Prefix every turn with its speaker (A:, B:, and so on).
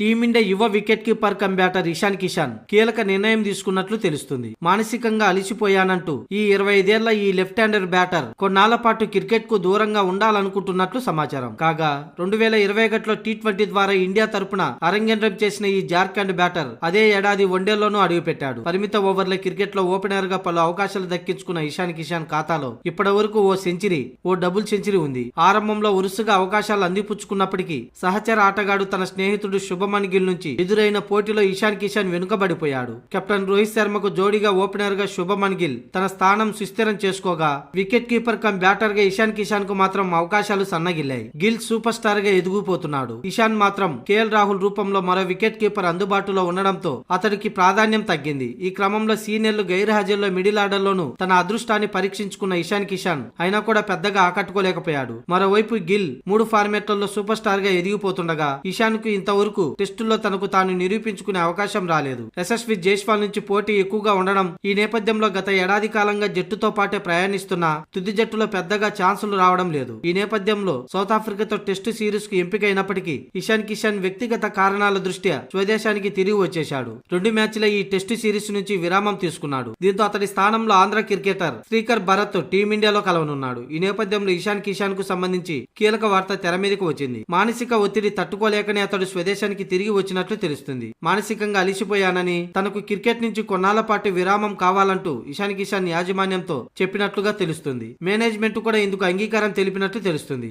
A: Team India యువ wicket keeper cum batter Ishan Kishan కీలక నిర్ణయం తీసుకున్నట్లు తెలుస్తుంది. మానసికంగా అలిసిపోయానంటూ ఈ ఇరవై ఐదేళ్ళ ఈ లెఫ్ట్ హ్యాండర్ బ్యాటర్ కొన్నాళ్ళ పాటు క్రికెట్కు దూరంగా ఉండాలనుకుంటున్నట్లు సమాచారం. కాగా రెండు వేల ఇరవై ఒకటిలో టీ ట్వంటీ ద్వారా ఇండియా తరపున అరంగేంద్రం చేసిన ఈ జార్ఖండ్ బ్యాటర్ అదే ఏడాది వన్డేలోనూ అడుగుపెట్టాడు. పరిమిత ఓవర్ల క్రికెట్లో ఓపెనర్గా పలు అవకాశాలు దక్కించుకున్న ఇషాన్ కిషాన్ ఖాతాలో ఇప్పటి వరకు ఓ సెంచరీ ఓ డబుల్ సెంచరీ ఉంది. ఆరంభంలో వరుసగా అవకాశాలు అందిపుచ్చుకున్నప్పటికీ సహచర ఆటగాడు తన స్నేహితుడు శుభమన్ గిల్ నుంచి ఎదురైన పోటీలో ఇషాన్ కిషాన్ వెనుకబడిపోయాడు. కెప్టెన్ రోహిత్ శర్మకు జోడీగా ఓపెనర్గా శుభమన్ గిల్ తన స్థానం సుస్థిరం చేసుకోగా వికెట్ కీపర్ కమ్ బ్యాటర్గా ఇషాన్ కిషాన్కు మాత్రం అవకాశాలు సన్నగిల్లాయి. గిల్ సూపర్ స్టార్గా ఎదిగిపోతున్నాడు. ఇషాన్ మాత్రం కేఎల్ రాహుల్ రూపంలో మరో వికెట్ కీపర్ అందుబాటులో ఉండడంతో అతడికి ప్రాధాన్యం తగ్గింది. ఈ క్రమంలో సీనియర్లు గైర్హాజరులో మిడిల్ ఆర్డర్లోనూ తన అదృష్టాన్ని పరీక్షించుకున్న ఇషాన్ కిషాన్ అయినా కూడా పెద్దగా ఆకట్టుకోలేకపోయాడు. మరోవైపు గిల్ మూడు ఫార్మేట్లలో సూపర్ స్టార్గా ఎదిగిపోతుండగా ఇషాన్కు ఇంతవరకు టెస్టుల్లో తనకు తాను నిరూపించుకునే అవకాశం రాలేదు. యశస్వి జైస్వాల్ నుంచి పోటీ ఎక్కువగా ఉండడం ఈ నేపథ్యంలో గత ఏడాది కాలంగా జట్టుతో పాటే ప్రయాణిస్తున్న తుది జట్టులో పెద్దగా ఛాన్సులు రావడం లేదు. ఈ నేపథ్యంలో సౌత్ ఆఫ్రికాతో టెస్టు సిరీస్కు ఎంపికైనప్పటికీ ఇషాన్ కిషాన్ వ్యక్తిగత కారణాల దృష్ట్యా స్వదేశానికి తిరిగి వచ్చేశాడు. రెండు మ్యాచ్ల ఈ టెస్టు సిరీస్ నుంచి విరామం తీసుకున్నాడు. దీంతో అతడి స్థానంలో ఆంధ్ర క్రికెటర్ శ్రీకర్ భరత్ టీమిండియాలో కలవనున్నాడు. ఈ నేపథ్యంలో ఇషాన్ కిషాన్కు సంబంధించి కీలక వార్త తెర మీదకు వచ్చింది. మానసిక ఒత్తిడి తట్టుకోలేకనే అతడు స్వదేశానికి తిరిగి వచ్చినట్లు తెలుస్తుంది. మానసికంగా అలిసిపోయానని తనకు క్రికెట్ నుంచి కొన్నాళ్ళ పాటు విరామం కావాలంటూ ఇషాన్ కిషాన్ యాజమాన్యంతో చెప్పినట్లుగా తెలుస్తుంది. మేనేజ్మెంట్ కూడా ఇందుకు అంగీకారం తెలిపినట్లు తెలుస్తుంది.